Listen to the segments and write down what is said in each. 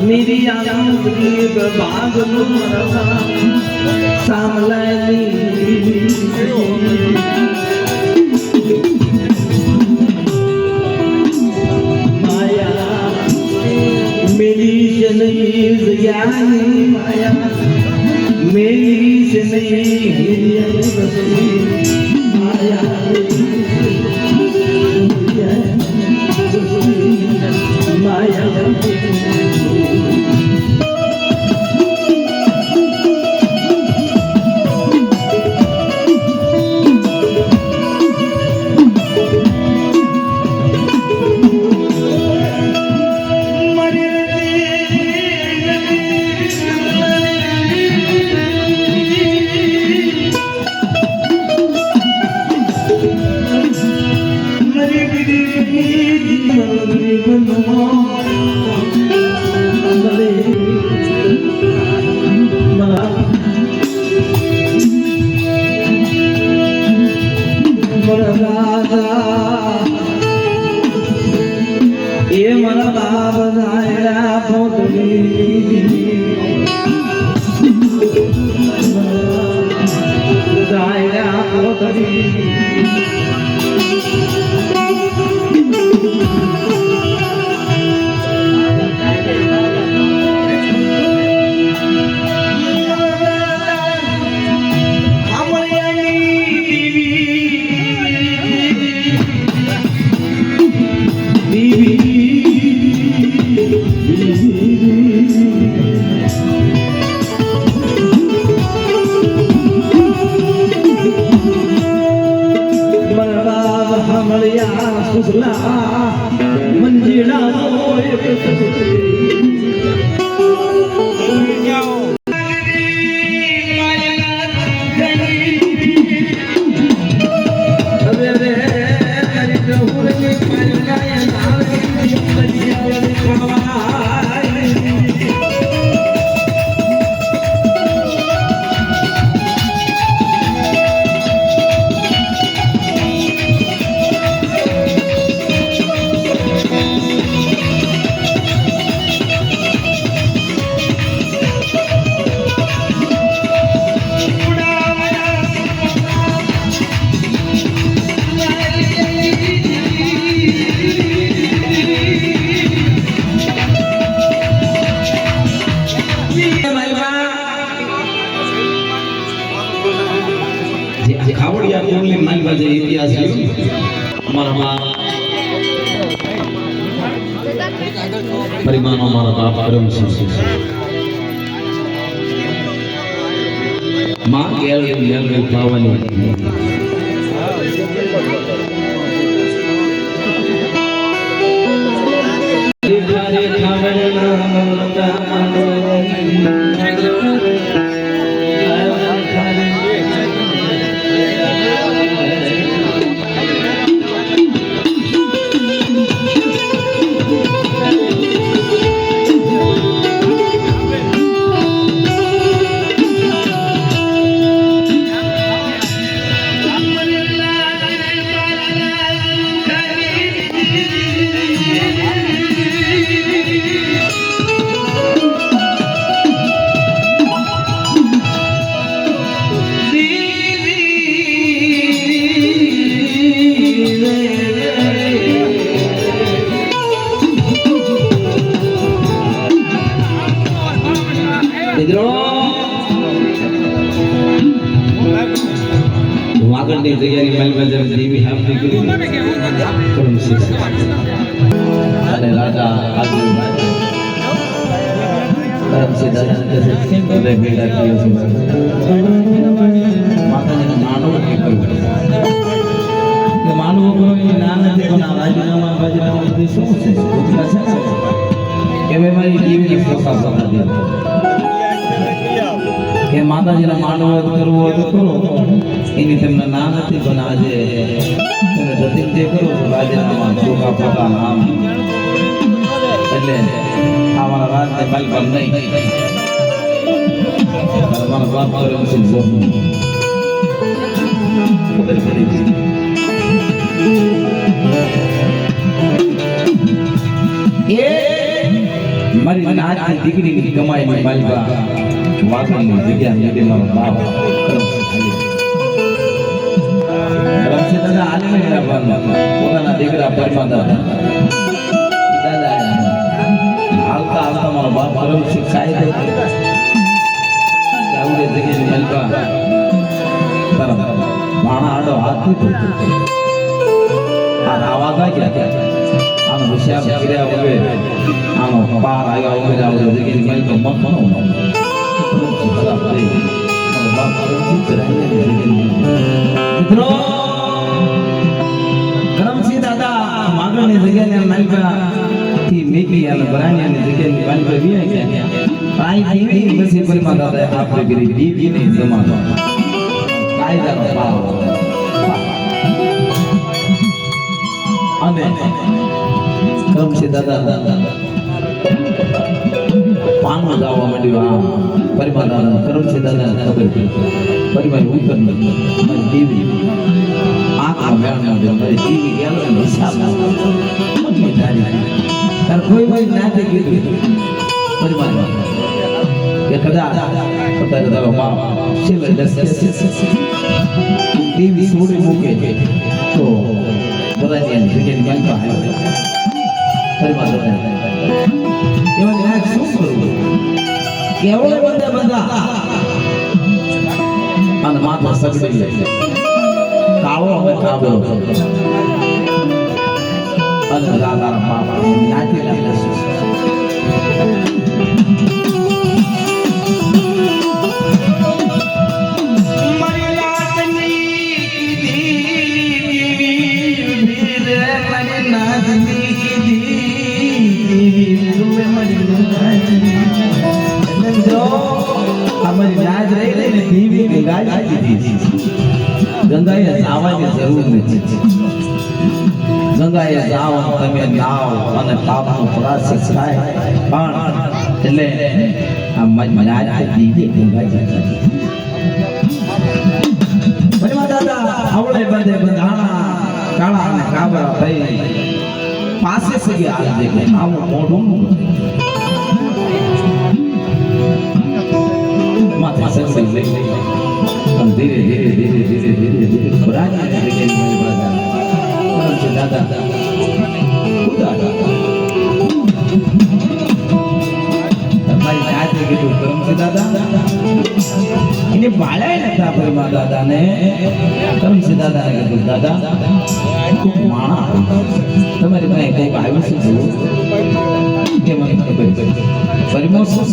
અમીરી આંગળી ભાગ માયા મેરી છે નહીં જગ્યાની એ મારા બાપ નાયરા પોતરી મંજીરા ખાવડિયા માં ગેલ ગેલ દાદા ભેગા થયો છે માતાજીને માનવ કે માનવો કરો ના નથી પણ આ રાજીનામા બાજીનામા બધું શું છે કે મેં મારી દેવીની પોતા પોતા કે માતાજીના માનવો કરવો તો કરો એની તમને ના નથી પણ આજે તમે જતી જે કરો રાજીનામા ચોખા પોતા નામ એટલે અમારા રાજને માલપાલ નહીં મારા બાપ કર્યો છે જોબનું. ખબર પડી ગઈ. મારી નાચની દીકરીની કમાઈની માલિકા વાગણની જગ્યા મેળે મારો બાપ દાદા આલે પોતાના દીકરા પરમા દાદા દાદા, હાલતા હાલતા મારો બાપ કરમસી ખાઈ દે આવડે જગ્યાની માલિકા તારા ભાણા આડો હાથ આ આવાજ આવ્યા આનો હોશિયાર કર્યા વગર આનો પાર આવ્યા વગર આવડે જગ્યાની માલિકા કરમસી કરાય મિત્રો કાઈ દીધી પછી પરિમા દાદા આપણે કરી દીવી ને જમાનો કાયદાનો પાવ અને કરમસિંહ દાદા. પાનું ગાવા માંડ્યું આ પરિમા દાદા કરમસિંહ દાદાને ખબર પરિવાર ઉતર મારી દેવી આંખમાં મેળમાં જો મારી દેવી ગેલો ને હિસાબ તારી કોઈ કોઈ નાતે કીધું. પરિવાર કે કદાચ પોતાને તારો બાપ છેલ્લે દેવી છોડી મૂકે તો બધાની એની જગ્યાની બાંધવા આવ્યો પરિવાર એવા નાચ શું કરવું કેવળ બધા બધા અને માથા સગડી લે કાળો હવે કાબો અને લાલા બાપા નાચી લાગે અમારી નાચ રહી રહી ને દેવી કે ગંગાએ જાવાની જરૂર નથી. ગંગાએ જાઓ તમે નાવ અને પાપનો પ્રાશ્ચિત થાય. પણ એટલે આ નાચ દીધી ગંગાજી દાદા આવડે બધે બંધાણા કાળા અને કાબરા થઈ. પાસે સગી આવી આવો મોઢું માથે સર લઈ લઈ ધીરે ધીરે ધીરે ધીરે ધીરે ધીરે. મારી દાદા. દાદાને કરમસી દાદાને કીધું દાદા, ખૂબ માણા તમારી પાસે કંઈક આવ્યું છે જોવું કે મને ખબર પરિમા શું?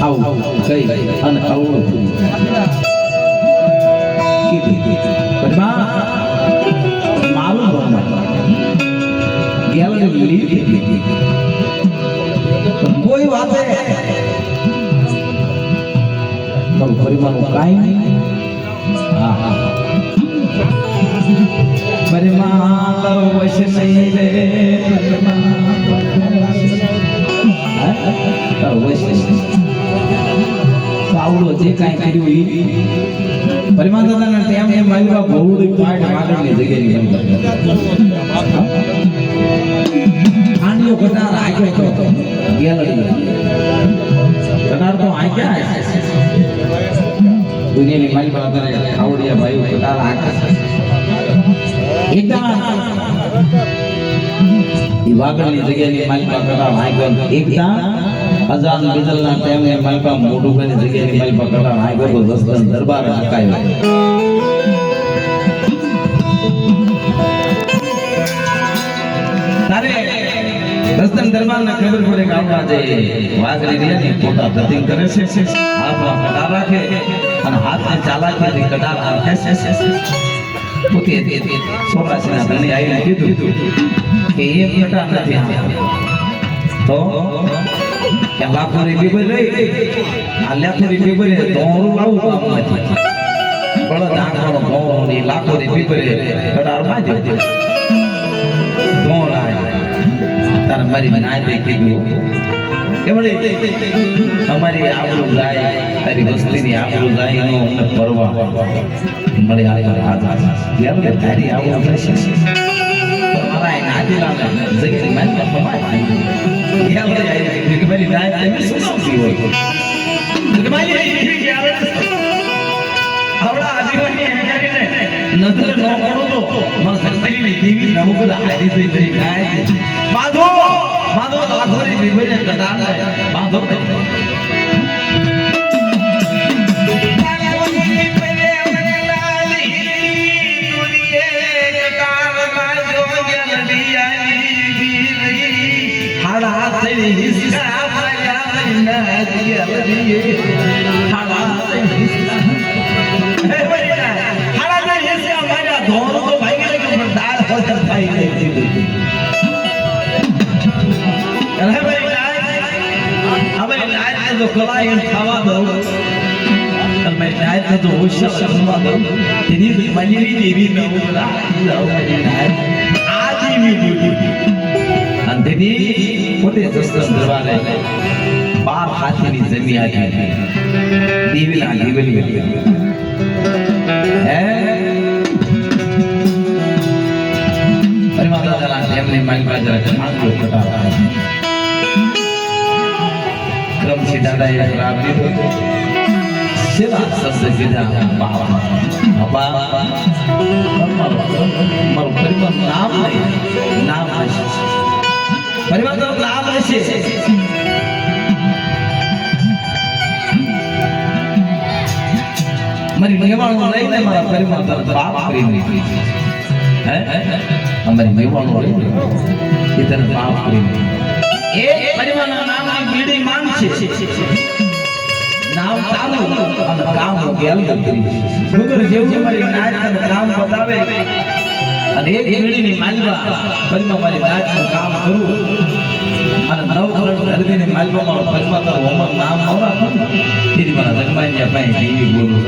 આવું, કઈ, અને આવું કીધું પરિમા મારું ભણવાનું ગેલરી કોઈ વાતે કાંઈ આવડો જે કાંઈ કર્યું ઈ. પરિમાણ દાદાના ટેમ એમ આવ્યું ભવડું પાટ આગળની જગ્યાની આંડિયો કટાર આગ્યો તો ગેલરી કટાર તો આગ્યા દુનિયાની મારી પાસે ખાવડિયા ભાઈ કટાર આગ્યા. એકદમ. વાગડની જગ્યાની માલિકા કટાર આગ્યો. એકદમ. અજાન બિજલના ટાઈમે મલકા મોટું કરી જગ્યાની મલકા કટા આગ્યો તો દસદન દરબાર હકાયો તારે દસદન દરબારના ખબર પડે કે આપણા જે વાઘરી રહ્યા ને પોતા ધતિંગ કરે છે હાથમાં કટાર રાખે અને હાથને ચાલાકીથી કટાર રાખે છે પોતે તે ધણી આવીને કીધું કે એ કટાર નથી. તો? કે લાખોની બીબર રહી આ લાખોની બીબરે દોરું લાવું ગામમાંથી બળદ આંખનો મોરની લાખોની બીબરે કટાર બાંધ્યો દોર આવ્યો તારે મારી નાતે કીધું. અમારી આબરૂ જાય, તારી વસ્તીની જાય એનો અમને પરવા મળે આ તારી આવું થશે. અમારા આ નાતીલાને જગ્યાએ મારી ખમાય યાદ રહી આવી કે મારી રાત તમે શું સમજી હોય કે મારી દીકરી ક્યારે આવડા આદિવાસી એમ કરીને નજર ન પડો તો મને સસ્તરીની દેવી નમુક હારી થઈ હિસ્સા માયા વિના દિયા દિયે હાડા થઈ હિસ્સા હે બૈરા હાડા ના હિસ્સા મારા ધોરો તો ભાઈ ગયો પણ દાળ હોતર થાય નહીં દીધું હે બૈરા હવે લાજ તો કલાઈ ખાવા દઉં તમે લાજ તો હોશિયાર ખાવા દઉં તેની મજરી દેવી પોતે જસ્તર દરવારે બાર હાથીની જમી આવી દીવીના દીવલી હે અરે માતા જરા એમને મારી પાસે જરા જમાડો કટાતા ક્રમથી દાદાએ શ્રાપ દીધો. સેવા શબ્દ કીધા બાબા બાબા મારું પરિવાર નામ નહીં, નામ હશે. પરિવાર તો નામ હશે મારી મેવાણો લઈને મારા પરિવાર તરફ બાપ કરી દીધી હે? અમારી જેવું મારી નાચ કામ બતાવે. અને એક પેઢીની માલવા. પરિમા મારી નાચનું કામ કરું. અને નવ કરોડ ધરતીની માલવા મારો પરિમા તારું હોમર નામ ન રાખું તેથી મારા જગમાન્યા પાસે જીવી બોલું